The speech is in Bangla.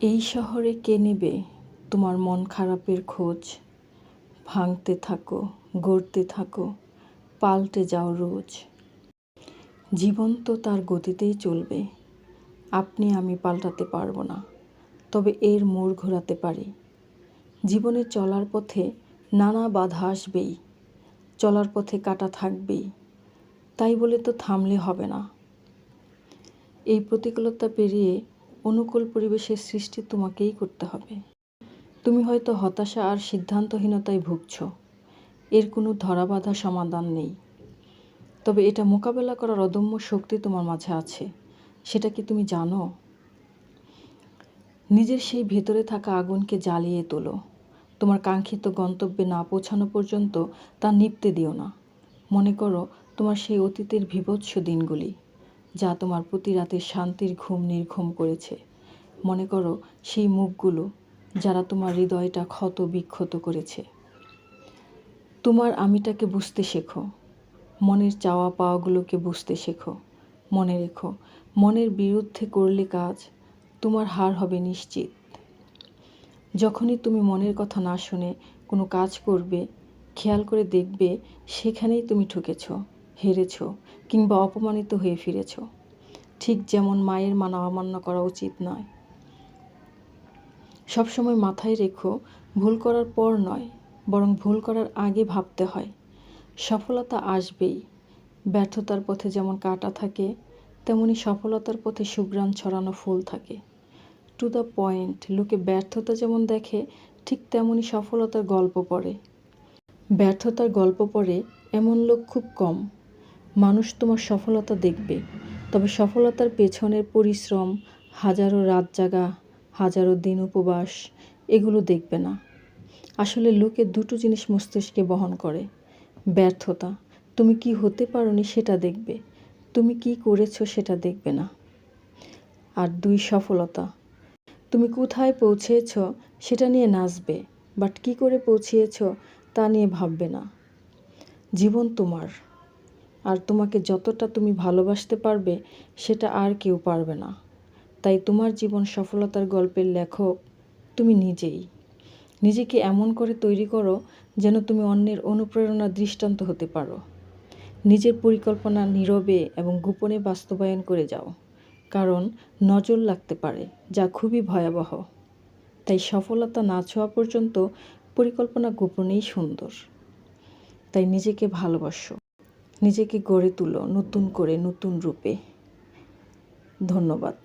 এই শহরে কে নেবে তোমার মন খারাপের খোঁজ? ভাঙতে থাকো, গড়তে থাকো, পাল্টে যাও রোজ। জীবন তো তার গতিতেই চলবে। আপনি আমি পাল্টাতে পারব না, তবে এর মোড় ঘোরাতে পারি। জীবনে চলার পথে নানা বাধা আসবেই, চলার পথে কাটা থাকবেই, তাই বলে তো থামলে হবে না। এই প্রতিকূলতা পেরিয়ে অনুকূল পরিবেশের সৃষ্টি তোমাকেই করতে হবে। তুমি হয়তো হতাশা আর সিদ্ধান্তহীনতায় ভুগছ। এর কোনো ধরাবাধা সমাধান নেই। তবে এটা মোকাবেলা করার অদম্য শক্তি তোমার মাঝে আছে। সেটা কি তুমি জানো? নিজের সেই ভেতরে থাকা আগুনকে জ্বালিয়ে তোলো। তোমার কাঙ্ক্ষিত গন্তব্যে না পৌঁছানো পর্যন্ত তা নিপতে দিও না। মনে করো তোমার সেই অতীতের বিভৎস দিনগুলি। যা তোমার প্রতি রাতে শান্তির ঘুম নির্ঘুম করেছে। মনে করো সেই মুখগুলো যারা তোমার হৃদয়টা ক্ষত বিক্ষত করেছে। তোমার আমিটাকে বুঝতে শেখো। মনের চাওয়া পাওয়াগুলোকে বুঝতে শেখো। মনে রেখো, মনের বিরুদ্ধে করলে কাজ তোমার হার হবে নিশ্চিত। যখনই তুমি মনের কথা না শুনে কোনো কাজ করবে, খেয়াল করে দেখবে সেখানেই তুমি ঠকেছ, হেরেছ। কিংবা অপমানিত হয়ে ফিরেছ। ঠিক যেমন মায়ের মানা অমান্য করা উচিত নয়। সবসময় মাথায় রেখো, ভুল করার পর নয়, বরং ভুল করার আগে ভাবতে হয়। সফলতা আসবেই। ব্যর্থতার পথে যেমন কাটা থাকে, তেমনি সফলতার পথে সুগ্রাণ ছড়ানো ফুল থাকে। টু দ্য পয়েন্ট লোকে ব্যর্থতা যেমন দেখে, ঠিক তেমনই সফলতার গল্প পড়ে। ব্যর্থতার গল্প পড়ে এমন লোক খুব কম। মানুষ তোমার সফলতা দেখবে। তবে সফলতার পেছনের পরিশ্রম, হাজারো রাত জাগা, হাজারো দিন উপবাস, এগুলো দেখবে না। আসলে লোকে দুটো জিনিস মস্তিষ্কে বহন করে, ব্যর্থতা। তুমি কি হতে পারোনি সেটা দেখবে, তুমি কি করেছ সেটা দেখবে না। আর দুই, সফলতা। তুমি কোথায় পৌঁছেছ সেটা নিয়ে নাচবে বাট কি করে পৌঁছিয়েছ তা নিয়ে ভাববে না। জীবন তোমার। আর তোমাকে যতটা তুমি ভালোবাসতে পারবে, সেটা আর কেউ পারবে না। তাই তোমার জীবন সফলতার গল্পের লেখক তুমি নিজেই। নিজেকে এমন করে তৈরি করো যেন তুমি অন্যের অনুপ্রেরণা দৃষ্টান্ত হতে পারো। নিজের পরিকল্পনা নীরবে এবং গোপনে বাস্তবায়ন করে যাও, কারণ নজর লাগতে পারে, যা খুবই ভয়াবহ। তাই সফলতা না ছোঁয়া পর্যন্ত পরিকল্পনা গোপনেই সুন্দর। তাই নিজেকে ভালোবাসো। নিজেকে গড়ে তুলো নতুন করে নতুন রূপে। ধন্যবাদ।